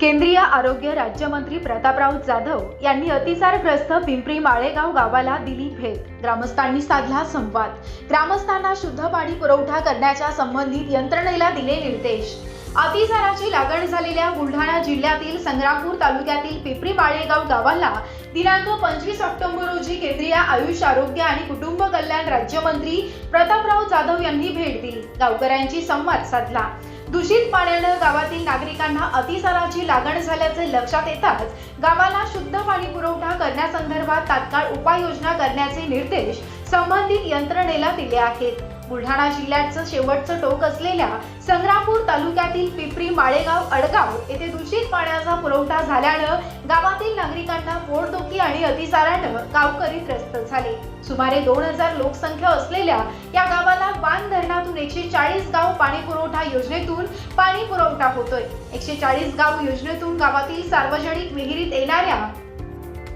केंद्रीय आरोग्य राज्यमंत्री प्रतापराव जाधव यांनी अतिसारग्रस्त पिंपरी माळेगाव गावाला दिली भेट. ग्रामस्थांनी साधला संवाद. ग्रामस्थांना शुद्ध पाणी पुरवठा करण्याच्या संबंधित यंत्रणेला दिले निर्देश. अतिसाराची लागण झालेल्या बुलढाणा जिल्ह्यातील संग्रामपूर तालुक्यातील पिंपरी माळेगाव गावाला दिनांक पंचवीस ऑक्टोबर रोजी केंद्रीय आयुष आरोग्य आणि कुटुंब कल्याण राज्यमंत्री प्रतापराव जाधव यांनी भेट दिली. गावकऱ्यांची संवाद साधला. दूषित पाण्यानं गावातील नागरिकांना अतिसाराची लागण झाल्याचे लक्षात येताच गावाला शुद्ध पाणी पुरवठा करण्यासंदर्भात तात्काळ उपाययोजना करण्याचे निर्देश संबंधित यंत्रणेला दिले आहेत. बुलढाणा जिल्ह्याचं शेवटचं टोक असलेल्या संग्रामपूर तालुक्यातील पिपरी माळेगाव अडगाव येथे दूषित पाण्याचा पुरवठा झाल्यानं गावातील नागरिकांना पोटदुखी आणि अतिसारानं गावकरी त्रस्त झाले. सुमारे दोन हजार लोकसंख्या असलेल्या या गावात बांध धरणातून एकशे चाळीस गाव पाणी पुरवठा योजनेतून पाणी पुरवठा होतोय. एकशे चाळीस गाव योजनेतून गावातील सार्वजनिक विहिरीत येणाऱ्या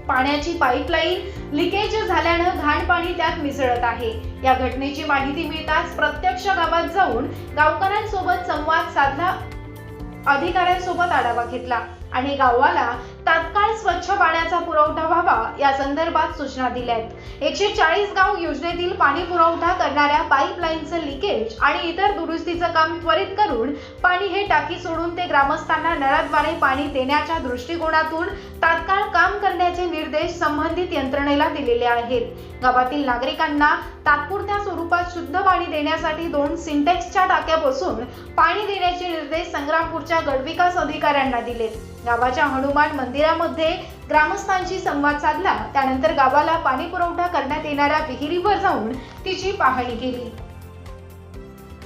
पाण्याची पाईपलाईन लिकेज झाल्यानं घाण पाणी त्यात मिसळत आहे. या घटनेची माहिती मिळताच प्रत्यक्ष गावात जाऊन गावकऱ्यांसोबत संवाद साधला अधिकाऱ्यांसोबत आढावा घेतला. आणि गावाला तात्काळ स्वच्छ पाण्याचा पुरवठा व्हावा या संदर्भात सूचना दिल्या आहेत. एकशे चाळीस गाव योजनेतील पाणी पुरवठा करणाऱ्या पाईपलाईनचं लिकेज आणि इतर दुरुस्तीचं काम त्वरित करून पाणी हे टाकी सोडून ते ग्रामस्थांना नळाद्वारे पाणी देण्याच्या दृष्टिकोनातून तात्काळ काम करण्याचे निर्देश संबंधित यंत्रणेला दिलेले आहेत. गावातील नागरिकांना तात्पुरत्या स्वरूपात शुद्ध पाणी देण्यासाठी दोन सिंटेक्सच्या टाक्या बसून पाणी देण्याचे निर्देश संग्रामपूरच्या गटविकास अधिकाऱ्यांना दिलेत. गावाच्या हनुमान मंदिरामध्ये ग्रामस्थांशी संवाद साधला. त्यानंतर गावाला पाणी पुरवठा करण्यात येणाऱ्या विहिरीवर जाऊन तिची पाहणी केली.